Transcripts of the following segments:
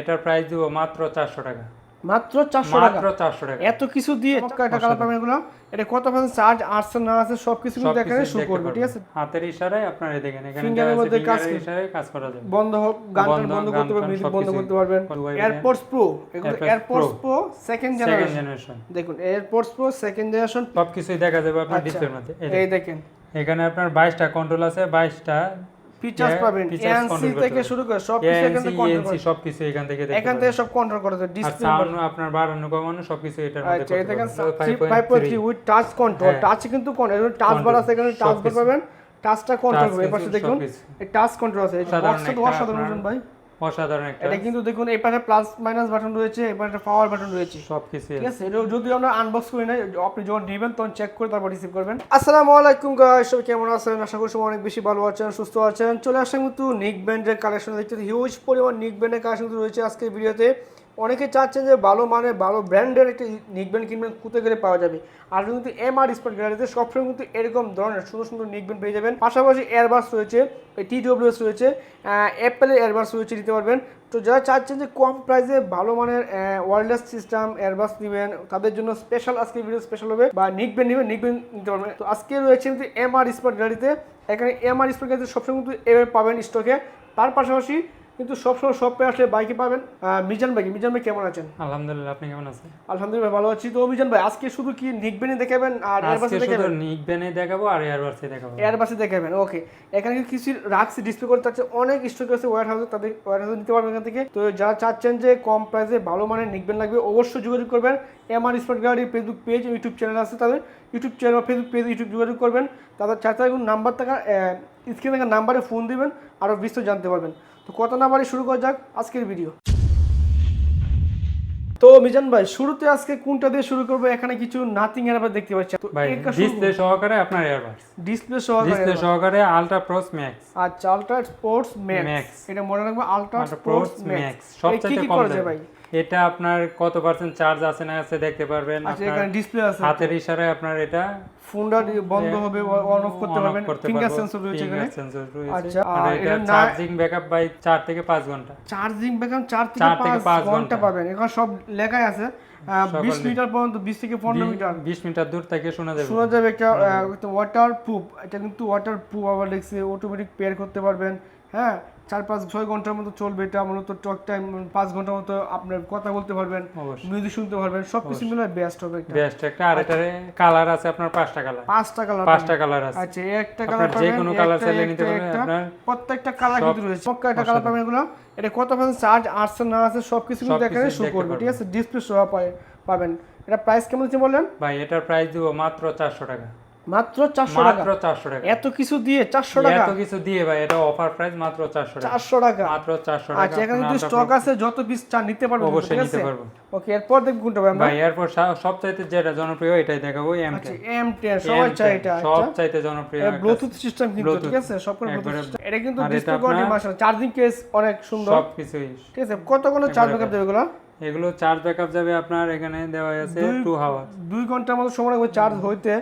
এটার প্রাইস দিব মাত্র চারশো টাকা। মাত্র চারশো মাত্র চারশো টাকা। এত কিছু দিয়ে একটা কালার পাবেন এগুলো। এটা কত পার্সেন্ট চার্জ আসছে না আছে সব কিছু কিন্তু এখানে শো করবে ঠিক আছে? হাতের ইশারায় আপনারা দেখেন এখানে আছে, মধ্যে কাজ করে। ইশারায় কাজ করা যাবে। বন্ধ হোক গান বন্ধ, করতে পারবেন মিউজিক বন্ধ করতে পারবেন। এয়ারপোর্টস প্রো এগুলো এয়ারপোর্টস প্রো সেকেন্ড জেনারেশন দেখুন এয়ারপোর্টস প্রো সেকেন্ড জেনারেশন সবকিছুই দেখা যাবে আপনার আচ্ছা। ডিসপ্লের মধ্যে। এই দেখেন। এখানে আপনার বাইশটা কন্ট্রোল আছে বাইশটা ফিচার্স পাবেন করতে থেকে শুরু করে সব কিছু এখান থেকে কন্ট্রোল এনসি সব কিছু এখান থেকে দেখতে এখান থেকে সব কন্ট্রোল করা যায় ডিসপ্লে সাউন্ড আপনার বাড়ানো কমানো সবকিছু এটার মধ্যে আচ্ছা এই করতে দেখেন পারবেন। Five point three with touch control. Touch কিন্তু টাচ বার আছে এখানে টাচ বার পাবেন। টাচটা কন্ট্রোল করবে। এপাশে দেখুন এই টাচ কন্ট্রোল আছে। সাধারণ তো অসাধারণ ভাই। অসাধারণ একটা এটা কিন্তু দেখুন এই পাশে প্লাস মাইনাস বাটন রয়েছে এই পাশে পাওয়ার বাটন রয়েছে। সব কিছু ঠিক আছে এটা যদি আমরা আনবক্স করি না আপনি যখন নেবেন তখন চেক করে তারপর রিসিভ করবেন। আসসালামু আলাইকুম গাইস সবাই কেমন আছেন? আশা করি সবাই অনেক বেশি ভালো আছেন সুস্থ আছেন। চলে আসেন কিন্তু নিক ব্যান্ডের কালেকশন দেখতে। হিউজ পরিমাণ নিক ব্যান্ডের কালেকশন রয়েছে আজকে ভিডিওতে অনেকে চাচ্ছেন যে ভালো মানের ভালো ব্র্যান্ডের একটা নিক ব্যান্ড কিনবেন কোথায় গেলে পাওয়া যাবে। আর কিন্তু এম আর স্পট গ্যালারিতে সবসময় কিন্তু এরকম ধরনের সুন্দর সুন্দর নিক ব্যান্ড পেয়ে যাবেন। পাশাপাশি এয়ারবাস রয়েছে টি ডব্লিউএস রয়েছে অ্যাপেলের এয়ারবাস রয়েছে, নিতে পারবেন। তো যারা চাচ্ছেন যে কম প্রাইসে ভালো মানের ওয়ারলেস সিস্টেম এয়ারবাস নেবেন, তাদের জন্য স্পেশাল আজকে ভিডিও স্পেশাল হবে, বা নিকবেন নেবেন নিকবেন নিতে পারবেন। তো আজকে রয়েছে কিন্তু এম আর স্পট গাড়িতে এখানে এম আর স্পট গাড়িতে সবসময় কিন্তু এভাবে পাবেন স্টকে তার পাশাপাশি কিন্তু সবসময় শপে আসলে বাইকে পাবেন? মিজান ভাই মিজান ভাই কেমন আছেন? আলহামদুলিল্লাহ আপনি কেমন আছেন? আলহামদুলিল্লাহ ভালো আছি। তো মিজান ভাই আজকে শুধু কি নিকবেনই দেখাবেন আর এয়ারবাসে দেখাবেন? নিক ব্যানে দেখাবো আর এয়ারবাসে দেখাবো। এয়ারবাসে দেখাবেন ওকে এখানে কি কিছু রাখছি ডিসপ্লে করতে চাচ্ছে। অনেক স্টক আছে ওয়ার হাউসে তাদের ওয়ার হাউসে নিতে পারবেন এখান থেকে। তো যারা চাচ্ছেন যে কম প্রাইসে ভালো মানের নিকবেন লাগবে অবশ্যই যোগাযোগ করবেন। এমআর স্পট গাড়ি ফেসবুক পেজ ইউটিউব চ্যানেল আছে তাদের। ইউটিউব চ্যানেল বা ফেসবুক পেজ ইউটিউব যোগাযোগ করবেন। তাদের চারটা নাম্বার থাকা স্ক্রিনে থাকা নাম্বারে ফোন দিবেন আরও বিস্তারিত জানতে পারবেন। তো কত নাম্বারে শুরু করা যাক আজকের ভিডিও তো মিজান ভাই শুরুতে আজকে কোনটা দিয়ে শুরু করব? এখানে কিছু নাথিং এর আবার দেখতে পাচ্ছি। তো ডিসপ্লে সহকারে আপনার এয়ারবাস ডিসপ্লে সহ ডিসপ্লে সহকারে আলট্রা প্রোস ম্যাক্স আচ্ছা আলট্রা স্পোর্টস ম্যাক্স এটা মনে রাখব আলট্রা স্পোর্টস প্রোস ম্যাক্স সবচেয়ে কম দামে। ভাই? এটা আপনার কত পার্সেন্ট চার্জ আছে না আছে দেখতে পারবেন। আচ্ছা এখানে ডিসপ্লে আছে। হাতের ইশারায় আপনার এটা ফোনটা বন্ধ হবে অন অফ করতে পারবেন। ফিঙ্গার সেন্সর রয়েছে এখানে। sensor রয়েছে। আচ্ছা, আর এটা চার্জিং ব্যাকআপ বাই 4 থেকে 5 ঘণ্টা। চার্জিং ব্যাকআপ 4 থেকে চার থেকে 5 পাঁচ ঘণ্টা। পাবেন। এখন সব লেখাই আছে। আহ, 20 মিটার পর্যন্ত 20 থেকে 15 মিটার। 20 মিটার দূর থেকে শোনা যাবে। শোনা যাবে একটা ওয়াটার প্রুফ এটা কিন্তু ওয়াটার প্রুফ আবার লিখছে অটোমেটিক পেয়ার করতে পারবেন। হ্যাঁ? চার পাঁচ ছয় ঘণ্টার মতো চলবে এটা মূলত টক টাইম পাঁচ ঘণ্টার মতো আপনার কথা বলতে পারবেন মিউজিক শুনতে পারবেন সব কিছু মিলে বেস্ট হবে একটা বেস্ট একটা আর এটারে কালার আছে আপনার পাঁচটা কালার পাঁচটা কালার পাঁচটা কালার আছে। আচ্ছা এই একটা কালার যে কোনো কালার চাইলে নিতে পারবেন আপনার প্রত্যেকটা কালার কিন্তু রয়েছে। পক্কা একটা কালার পাবেন এগুলো। এটা কত পার্সেন্ট চার্জ আসছে না আছে সব কিছু কিন্তু এখানে শো করবে ঠিক আছে? ডিসপ্লে শো পাবেন। এটা প্রাইস কেমন হচ্ছে বললেন ভাই এটার প্রাইস দিব মাত্র 400 টাকা। মাত্র চারশো টাকা। মাত্র 400 টাকা। এত কিছু দিয়ে চারশো টাকা? এত কিছু দিয়ে ভাই এটা অফার প্রাইস মাত্র 400 টাকা। চারশো টাকা। মাত্র 400 টাকা। আচ্ছা এখানে কিন্তু স্টক আছে যত পিস চান নিতে কিন্তু, অবশ্যই নিতে পারব। ওকে এরপর দেখব কোনটা ভাই আমরা। ভাই এরপর সবচাইতে যেটা জনপ্রিয় এটাই দেখাবো এম আচ্ছা এম টেন সবাই চাই এটা আচ্ছা। সবচাইতে জনপ্রিয় ব্লুটুথ সিস্টেম কিন্তু ঠিক আছে? সব ব্লুটুথ সিস্টেম এটা কিন্তু ডিসপ্লে কোয়ালিটি মাশাআল্লাহ। চার্জিং কেস অনেক সুন্দর। সবকিছুই। ঠিক আছে? কত চার্জ ব্যাকআপ দেবে এগুলো? এগুলো চার্জ ব্যাকআপ যাবে আপনার এখানে দেওয়া আছে দুই- 2 হাওয়ার দুই ঘণ্টার মতো সময় লাগবে চার্জ হইতে।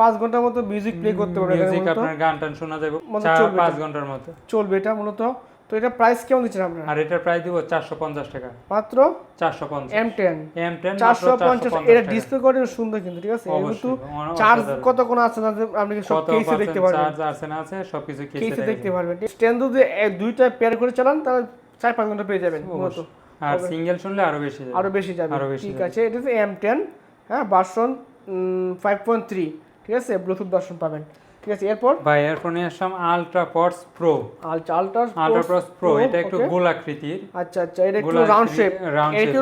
পাঁচ ঘণ্টার মতো মিউজিক প্লে করতে পারবে মিউজিক আপনার গান টান শোনা যাবে। 4 চলবে 5 ঘণ্টার মতো। চলবে এটা মূলত। তো এটা প্রাইস কেমন দিচ্ছেন আপনারা? আর এটার প্রাইস দিব 450 টাকা। মাত্র? 450 এম টেন M10 চারশো পঞ্চাশ। 450 এটা ডিসপ্লে কোয়ালিটি সুন্দর কিন্তু ঠিক আছে? কিন্তু চার্জ কত কোন আছে না আপনি সব কেসে দেখতে পারবেন। চার্জ আছে না আছে সবকিছু কেসে কেসে দেখতে পারবেন। স্ট্যান্ড যদি দুইটা পেয়ার করে চালান তাহলে চার পাঁচ ঘণ্টা পেয়ে যাবেন মূলত। আর সিঙ্গেল শুনলে আরও বেশি যাবে। আরও বেশি যাবে। ঠিক আছে এটা হচ্ছে এম টেন হ্যাঁ ভার্সন ফাইভ পয়েন্ট থ্রি ঠিক আছে ব্লুটুথ ভার্সন পাবেন ঠিক আছে এরপর ভাই এরপর নিয়ে আসলাম ultra pods pro ultra ultra ultra pods pro এটা একটু গোলাকৃতির আচ্ছা আচ্ছা এটা একটু গোলাকৃতি- রাউন্ড শেপ round এটা একটু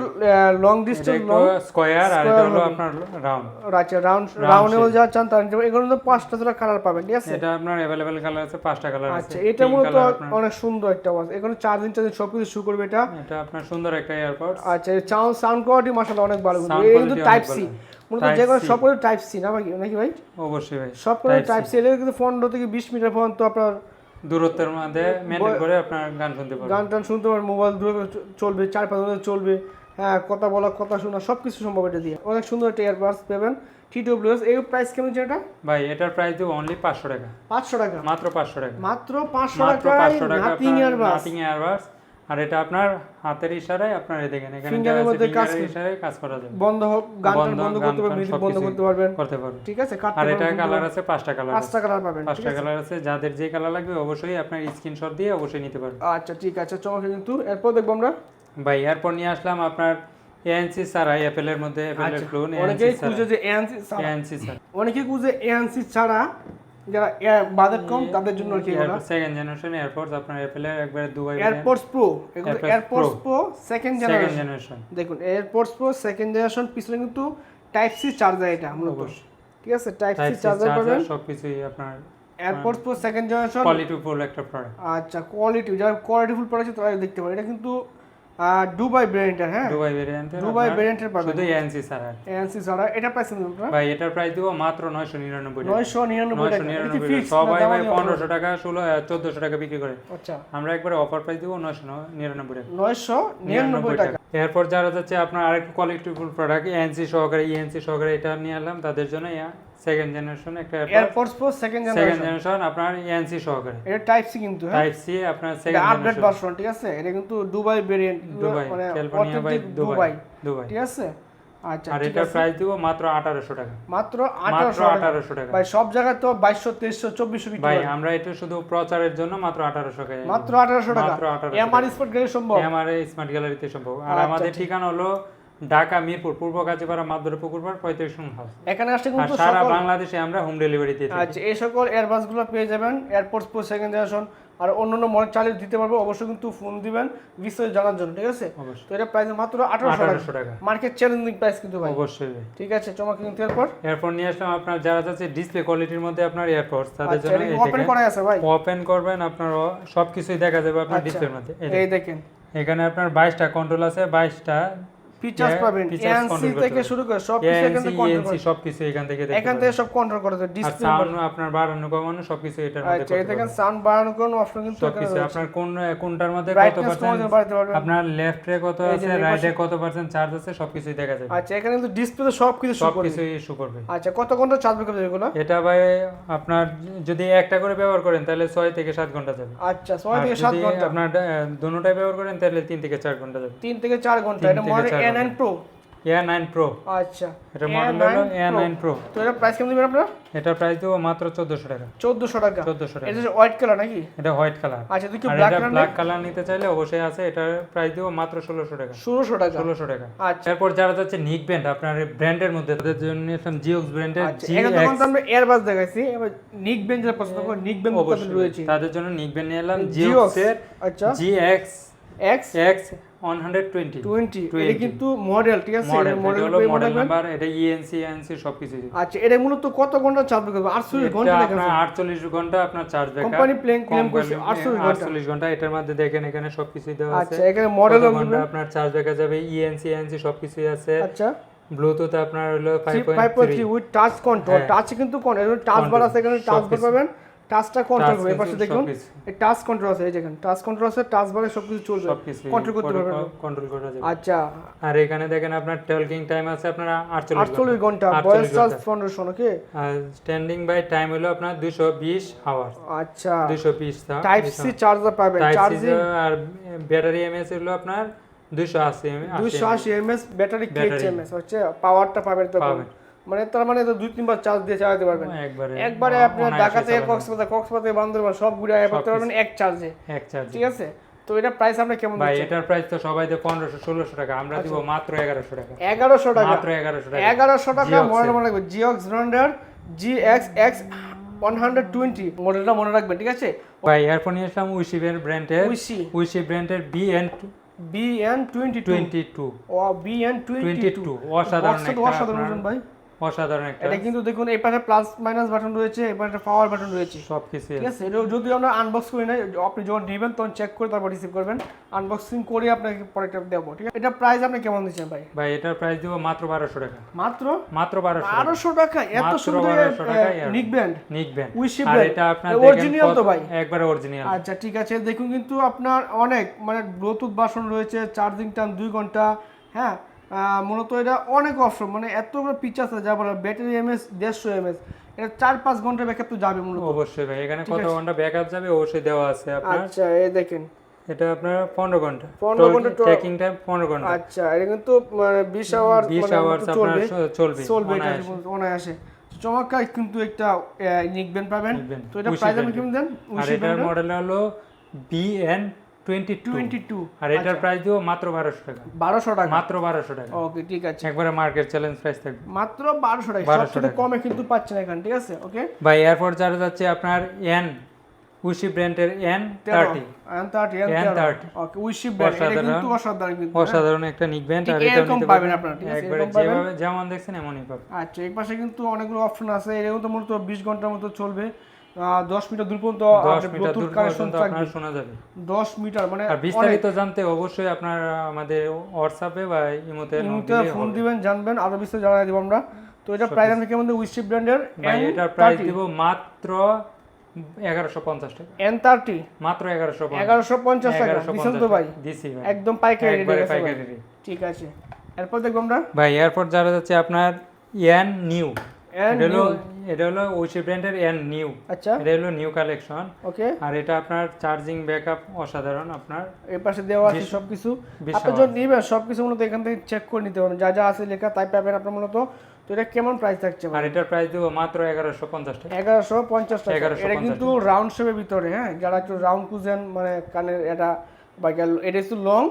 লং ডিস্টেন্স একটু লং স্কয়ার আর এটা হলো আপনার রাউন্ড আচ্ছা রাউন্ড রাউন্ডেবল যা চান তার নিতে পারেন। এগুলো তো পাঁচটা জোড়া কালার পাবেন ঠিক আছে এটা আপনার अवेलेबल কালার আছে পাঁচটা কালার আছে আচ্ছা এটা Pink মূলত color আপনার- অনেক সুন্দর একটা আওয়াজ এখানে চার্জিং চার্জিং সব কিছু শু করবে এটা এটা আপনার সুন্দর একটা এয়ারপডস আচ্ছা সাউন্ড সাউন্ড কোয়ালিটি মাশাআল্লাহ অনেক ভালো কিন্তু Sound এটা কিন্তু quality টাইপ অনেক সি ভালো। মূলত যে কোনো C। টাইপ সি না ভাই নাকি ভাই? অবশ্যই ভাই সব করে Type C। টাইপ সি এটা কিন্তু পনেরো থেকে বিশ মিটার পর্যন্ত আপনার দূরত্বের মধ্যে মেনটেন করে আপনার গান শুনতে পারবেন। গান টান শুনতে পারবেন মোবাইল দূরে চলবে চার পাঁচ চলবে হ্যাঁ কথা বলা কথা শোনা সব কিছু সম্ভব এটা দিয়ে। অনেক সুন্দর একটা এয়ারবাডস পাবেন টি ডব্লিউএস এই প্রাইস কেমন এটা? ভাই এটার প্রাইস দিব অনলি 500 টাকা। পাঁচশো টাকা? মাত্র 500 টাকা। মাত্র পাঁচশো মাত্র টাকায় 500 টাকা নাথিং এয়ারবাস নাথিং এয়ারবাস আর এটা আপনার হাতের ইশারায় আপনার দেখেন এখানে এর মধ্যে কাজ ইশারায় কাজ করা যাবে। বন্ধ হোক গান টান বন্ধ, করতে পারবেন মিউজিক বন্ধ করতে পারবেন। করতে পারবেন। ঠিক আছে কাটতে আর এটা কালার আছে পাঁচটা কালার পাঁচটা কালার পাবেন পাঁচটা কালার আছে যাদের যে কালার লাগবে অবশ্যই আপনার স্ক্রিনশট দিয়ে অবশ্যই নিতে পারবেন। আচ্ছা ঠিক আছে চমকে কিন্তু এরপর দেখব আমরা? ভাই এরপর নিয়ে আসলাম আপনার এএনসি ছাড়া অ্যাপেলের মধ্যে অ্যাপেলের আচ্ছা ক্লোন অনেকেই খুঁজে যে এএনসি এএনসি ছাড়া। অনেকেই খুঁজে এএনসি ছাড়া। যারা বাজেট কম তাদের জন্য কি এগুলো। সেকেন্ড জেনারেশন এয়ারপোর্ট আপনার অ্যাপেলের একবারে দুবাই এয়ারপোর্টস প্রো এগুলো এয়ারপোর্টস প্রো সেকেন্ড জেনারেশন দেখুন এয়ারপোর্টস প্রো সেকেন্ড জেনারেশন পিছনে কিন্তু টাইপ সি চার্জার এটা মূলত। অবশ্যই। ঠিক আছে? টাইপ সি চার্জার পাবেন। সবকিছুই আপনার AirPods Pro second generation quality full একটা প্রোডাক্ট আচ্ছা কোয়ালিটি যারা কোয়ালিটিফুল প্রোডাক্ট তারা দেখতে পারে এটা কিন্তু দুবাই ব্র্যান্ডের হ্যাঁ? দুবাই ভেরিয়েন্টের দুবাই ভেরিয়েন্টের পাবেন। শুধু এএনসি ছাড়া এএনসি ছাড়া। এটা প্রাইস আপনারা? ভাই এটার প্রাইস দিব মাত্র 999 টাকা। নয়শো নিরানব্বই টাকা। এটা 999 ফিক্স সবাই ভাই 1500 টাকা 16 1400 টাকা বিক্রি করে। আচ্ছা। আমরা একবারে অফার প্রাইস দিব 999 টাকা। নয়শো নিরানব্বই টাকা। এরপর যারা যাচ্ছে আপনার আরেকটু কোয়ালিটিফুল প্রোডাক্ট এএনসি সহকারে ইএনসি সহকারে এটা নিয়ে এলাম। তাদের জন্য সেকেন্ড জেনারেশন একটা AirPods Pro second generation second generation আপনার এএনসি সহকারে। এটা টাইপ সি কিন্তু হ্যাঁ? টাইপ সি আপনার এটা সেকেন্ড আপডেট ভার্সন ঠিক আছে? এটা কিন্তু দুবাই ভেরিয়েন্ট দুবাই মানে ক্যালিফোর্নিয়া বাই দুবাই দুবাই ঠিক আছে? আচ্ছা আর আছে। প্রাইস দিব মাত্র 1800 টাকা। মাত্র মাত্র আঠারোশো টাকা। 1800 টাকা। ভাই সব জায়গায় তো বাইশশো তেইশশো চব্বিশশো বিক্রি ভাই আমরা এটা শুধু প্রচারের জন্য মাত্র 1800 টাকা। মাত্র আঠারোশো টাকা। মাত্র 1800 এমআর স্পট গেলে সম্ভব? আমার স্মার্ট গ্যালারিতে সম্ভব। আর আচ্ছা, আমাদের ঠিকানা হলো ঢাকা মিরপুর পূর্ব কাজীপাড়া মাদুর পুকুরপাড় পঁয়ত্রিশ হাউস। এখানে আসলে কিন্তু সারা বাংলাদেশে আমরা হোম ডেলিভারি দিয়ে আচ্ছা এই সকল এয়ারবাসগুলো পেয়ে যাবেন এয়ারপোর্টস প্রো সেকেন্ড জেনারেশন আর অন্যান্য মডেল চালিয়ে দিতে পারব অবশ্যই কিন্তু ফোন দিবেন বিস্তারিত জানার জন্য ঠিক আছে? তো এটা প্রাইস মাত্র আঠারোশো টাকা। মার্কেট চ্যালেঞ্জিং প্রাইস কিন্তু ভাই। অবশ্যই। ঠিক আছে চমক কিন্তু এরপর। এরপর নিয়ে আসলাম আপনার যারা যাচ্ছে ডিসপ্লে কোয়ালিটির মধ্যে আপনার এয়ারপোর্টস তাদের আচ্ছা জন্য এটা ওপেন করা আছে ভাই? ওপেন করবেন আপনার সব কিছুই দেখা যাবে আপনার আচ্ছা। ডিসপ্লের মধ্যে। এই। দেখেন। এখানে আপনার বাইশটা কন্ট্রোল আছে বাইশটা ফিচার্স পাবেন করতে থেকে শুরু করে সব কিছু এখান থেকে কন্ট্রোল এএনসি সব কিছু এখান থেকে দেখতে এখান থেকে সব কন্ট্রোল করা যায় ডিসপ্লে সাউন্ড আপনার বাড়ানো কমানো সবকিছু এটার মধ্যে আচ্ছা দেখেন সাউন্ড বাড়ানোর কোনো অপশন কিন্তু সবকিছু রয়েছে। আপনার কোন কোনটার মধ্যে কত পার্সেন্ট আপনার লেফটে কত আছে রাইটে পাশে- কত পার্সেন্ট চার্জ আছে সবকিছুই দেখা যাবে। আচ্ছা এখানে কিন্তু ডিসপ্লে সব কিছু শো করবে। সবকিছু ইস্যু করবে। আচ্ছা কত ঘণ্টা চার্জ ব্যাকআপ দেবে এগুলো? এটা ভাই আপনার যদি একটা করে ব্যবহার করেন তাহলে ছয় থেকে সাত ঘণ্টা যাবে। আচ্ছা ছয় থেকে সাত ঘণ্টা। আপনার দুটোটাই ব্যবহার করেন তাহলে তিন থেকে চার ঘণ্টা যাবে। তিন থেকে চার ঘণ্টা এটা A nine pro A nine pro আচ্ছা। এটা মডেল হলো এ নাইন প্রো তো এটা প্রাইস কেমন দেবেন আপনারা? এটা প্রাইস দেবো মাত্র চোদ্দশো টাকা। চোদ্দশো টাকা। চোদ্দশো টাকা। এটা হোয়াইট কালার নাকি? এটা হোয়াইট কালার আচ্ছা তুই কি ব্ল্যাক কালার ব্ল্যাক কালার নিতে চাইলে অবশ্যই আছে। এটার প্রাইস দেবো মাত্র ষোলোশো টাকা। ষোলোশো টাকা? ষোলোশো টাকা। আচ্ছা। এরপর যারা যাচ্ছে নিক ব্র্যান্ড আপনার ব্র্যান্ডের মধ্যে তাদের জন্য নিলাম জিওক্স ব্র্যান্ডের জি তখন তো আমরা এয়ারবাস দেখাইছি। এবার নিক বেঞ্চ যেটা পছন্দ করি নিক বেঞ্চ অবশ্যই। রয়েছে তাদের জন্য নিক ব্র্যান্ড নিয়ে এলাম জিওক্স এর আচ্ছা। G X X X one hundred twenty twenty এটা 20 কিন্তু মডেল ঠিক আছে? মডেল মডেল নাম্বার এটা E ইএনসি এনসি সবকিছু আচ্ছা এটা মূলত কত ঘণ্টা চার্জ করবে আটচল্লিশ ঘণ্টা এটা আপনার 48 ঘণ্টা আপনার চার্জ ব্যাকআপ কোম্পানি প্লেন ক্লেম করছে 48 ঘণ্টা। এটার মধ্যে দেখেন এখানে সবকিছু দেওয়া আছে। আচ্ছা এখানে মডেল আপনার চার্জ দেখা যাবে? E ইএনসি এনসি সবকিছুই আছে। আচ্ছা। ব্লুটুথ আপনার হলো five point three 5.3 with touch control. Touch কিন্তু কোন? টাচ বার আছে এখানে টাচ বার পাবেন। টাচটা কন্ট্রোল করবে এপাশে দেখুন। এই টাচ কন্ট্রোল আছে এই দেখেন। টাচ কন্ট্রোল আছে টাচ বারে সবকিছু চলবে। কন্ট্রোল করতে পারবেন কন্ট্রোল করা যাবে। আচ্ছা। আর এখানে দেখেন আপনার টলকিং টাইম আছে আপনার 48 আটচল্লিশ ঘণ্টা। 48 ভয়েস চার্জ ঘণ্টা। পনেরোশো নাকি? স্ট্যান্ডিং বাই টাইম হলো আপনার 220 আওয়ার আচ্ছা। 220 টা। টাইপ সি চার্জার পাবেন। চার্জিং আর ব্যাটারি এমএস হলো আপনার 280 এমএস দুইশো আশি MS battery Battery। Case MS হচ্ছে পাওয়ারটা পাবেন তো পাবেন। মানে তার মানে তো দুই তিনবার চার্জ দিয়ে চালাতে পারবেন। একবারে একবারে আপনি ঢাকা থেকে কক্সবাজার কক্সবাজার থেকে বান্দরবান সব ঘুরে আয় করতে পারবেন এক চার্জে। এক চার্জ। ঠিক আছে? তো এটা প্রাইস আমরা কেমন ভাই এটার প্রাইস তো সবাই দেয় পনেরোশো ষোলোশো টাকা। আমরা দিব আচ্ছা। মাত্র এগারোশো টাকা। এগারোশো টাকা। মাত্র এগারোশো টাকা। এগারোশো টাকা Geox মডেল এর। মনে রাখবেন জিওক্স ব্র্যান্ডের G X X one hundred twenty মডেলটা মনে রাখবেন ঠিক আছে? ভাই এরপর নিয়ে আসলাম উইশিবের ব্র্যান্ডের উইসি উইশি ব্র্যান্ডের B N B N twenty two twenty two ও B N twenty twenty two two অসাধারণ একটা অসাধারণ ভাই। অসাধারণ একটা। এটা কিন্তু দেখুন এই পাশে প্লাস মাইনাস বাটন রয়েছে এই পাশে পাওয়ার বাটন রয়েছে। সব কিছু ঠিক আছে এটা যদি আমরা আনবক্স করি না আপনি যখন নেবেন তখন চেক করে তারপর রিসিভ করবেন। আনবক্সিং করে আপনাকে প্রোডাক্টটা দেবো ঠিক আছে? এটা প্রাইস আপনি কেমন দিচ্ছেন ভাই? ভাই এটার প্রাইস দিব মাত্র বারোশো টাকা। মাত্র? মাত্র বারোশো টাকা। বারোশো টাকা? এত সুন্দর 1200 টাকায় আর- নিক ব্যান্ড নিকবেন উইশি আর এটা আপনার original তো ভাই? একবারে অরিজিনাল আচ্ছা ঠিক আছে দেখুন কিন্তু আপনার অনেক মানে ব্লুটুথ বাসন রয়েছে চার্জিং টাইম দুই ঘণ্টা হ্যাঁ? মূলত এটা অনেক অপশন মানে এতগুলো পিকচার আছে যা বলার ব্যাটারি এমএস দেড়শো এমএস এটা চার পাঁচ ঘণ্টা ব্যাকআপ তো যাবে মূলত। অবশ্যই ভাই এখানে কত ঘণ্টা ব্যাকআপ যাবে? অবশ্যই দেওয়া আছে আপনার। আচ্ছা এই দেখেন। এটা আপনার পনেরো ঘণ্টা। 15 ঘণ্টা ট্রেকিং টাইম পনেরো ঘণ্টা। আচ্ছা এটা কিন্তু মানে বিশ আওয়ার বিশ আওয়ার আপনার চলবে চলবে এটা অনায়াসে। চমৎকার কিন্তু একটা নিকবেন পাবেন। তো এটা প্রাইস আপনি brand কেমন দেন আর এটার মডেল হলো BN twenty two. Twenty two. আর এটার প্রাইস দিব মাত্র বারোশো টাকা। বারোশো টাকা। মাত্র বারোশো টাকা। ওকে ঠিক আছে। একবারে মার্কেট চ্যালেঞ্জ প্রাইস থাকবে। মাত্র বারোশো টাকা। 1200 সব কমে কিন্তু পাচ্ছেন এখানে ঠিক আছে? ওকে? বা এয়ারপোর্ট চার্জ যাচ্ছে আপনার এন উশি ব্র্যান্ডের N thirty N thirty N thirty okay উইশি brand এটা অসাধারণ। কিন্তু অসাধারণ। কিন্তু অসাধারণ একটা নিক ব্যান্ড আর এটা নিতে পাবেন আপনারা, ঠিক আছে? একবারে যেভাবে যেমন দেখছেন এমনই পাবেন। আচ্ছা এই পাশে কিন্তু অনেকগুলো অপশন আছে। এরকম তো মূলত বিশ ঘণ্টার মতো চলবে। দশ মিটার দূর পর্যন্ত ব্লুটুথ কানেকশন থাকবে। শোনা যাবে। দশ মিটার মানে আর বিস্তারিত জানতে অবশ্যই আপনার আমাদের হোয়াটসঅ্যাপে বা ইমোতে ফোন দিবেন জানবেন আরও বিস্তারিত জানাই দিব আমরা। তো এটা প্রাইস আমি কেমন উইশি ব্র্যান্ডের ভাই প্রাইস দিব মাত্র এগারোশো পঞ্চাশ টাকা। এন থার্টি মাত্র এগারোশো এগারোশো পঞ্চাশ টাকা। দিচ্ছেন তো ভাই? দিছি ভাই। একদম পাইকারি রেট ঠিক আছে। এরপর দেখব আমরা। ভাই এয়ারপোর্ট যারা যাচ্ছে আপনার ইয়ান নিউ এন এটা হলো এটা হলো ওইসি ব্র্যান্ডের এন নিউ আচ্ছা। এটা হলো নিউ কালেকশন ওকে আর এটা আপনার চার্জিং ব্যাকআপ অসাধারণ আপনার এই পাশে দেওয়া আছে সবকিছু। আপনি যখন নিবেন সবকিছু মূলত এখান থেকে চেক করে নিতে পারেন যা যা আছে লেখা তাই পাবেন আপনার মূলত। তো এটা কেমন প্রাইস থাকছে আর এটার প্রাইস দেবো মাত্র এগারোশো পঞ্চাশ টাকা। এগারোশো পঞ্চাশ টাকা। 1150 এটা কিন্তু রাউন্ড শেপের ভিতরে হ্যাঁ? যারা একটু রাউন্ড খুঁজেন মানে কানের এটা বা এটা হচ্ছে লং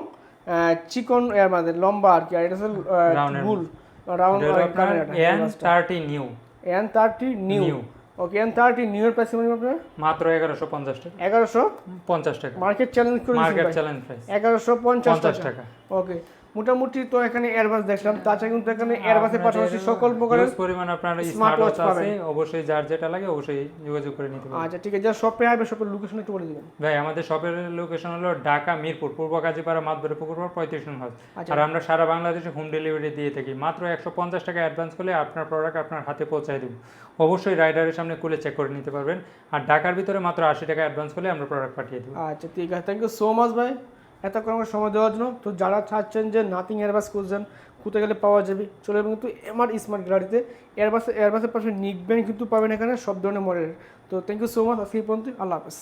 চিকন এর মানে লম্বা আর কি আর এটা হচ্ছে এর গুল round N thirty new N thirty new okay N thirty new এর প্রাইস কেমন আপনার মাত্র এগারোশো পঞ্চাশ টাকা। এগারোশো? পঞ্চাশ টাকা। মার্কেট চ্যালেঞ্জ করে মার্কেট চ্যালেঞ্জ প্রাইস এগারোশো পঞ্চাশ পঞ্চাশ টাকা। টাকা। ওকে মোটামুটি তো এখানে এয়ারবাস দেখলাম। তাছাড়া কিন্তু এখানে এয়ারবাসের পাশাপাশি সকল প্রকারের পরিমাণ আপনার স্মার্ট ওয়াচ আছে অবশ্যই যার যেটা লাগে অবশ্যই যোগাযোগ করে নিতে পারবেন। আচ্ছা ঠিক আছে। যা শপে আসবে শপের লোকেশন একটু বলে দিবেন। ভাই আমাদের শপের লোকেশন হলো ঢাকা মিরপুর পূর্ব কাজীপাড়া মাতবরে পাড় পঁয়ত্রিশ নং হাউস। আচ্ছা। আর আমরা সারা বাংলাদেশে হোম ডেলিভারি দিয়ে থাকি। মাত্র একশো পঞ্চাশ টাকা অ্যাডভান্স করলে আপনার প্রোডাক্ট আপনার হাতে পৌঁছায় দেবো। অবশ্যই রাইডারের সামনে খুলে চেক করে নিতে পারবেন। আর ঢাকার ভিতরে মাত্র আশি টাকা অ্যাডভান্স করলে আমরা প্রোডাক্ট পাঠিয়ে দেবো। আচ্ছা ঠিক আছে। থ্যাংক ইউ সো মাচ ভাই। এত আমার সময় দেওয়ার জন্য তো যারা চাচ্ছেন যে নাথিং এয়ারবাস খুঁজছেন কোথায় গেলে পাওয়া যাবে। চলে যাবেন কিন্তু এমআর স্মার্ট গাড়িতে। এয়ারবাস এয়ারবাসের পাশে নিকবেন কিন্তু পাবেন এখানে, সব ধরনের মডেলের তো থ্যাংক ইউ সো মাচ আজকে পর্যন্ত আল্লাহ হাফেজ।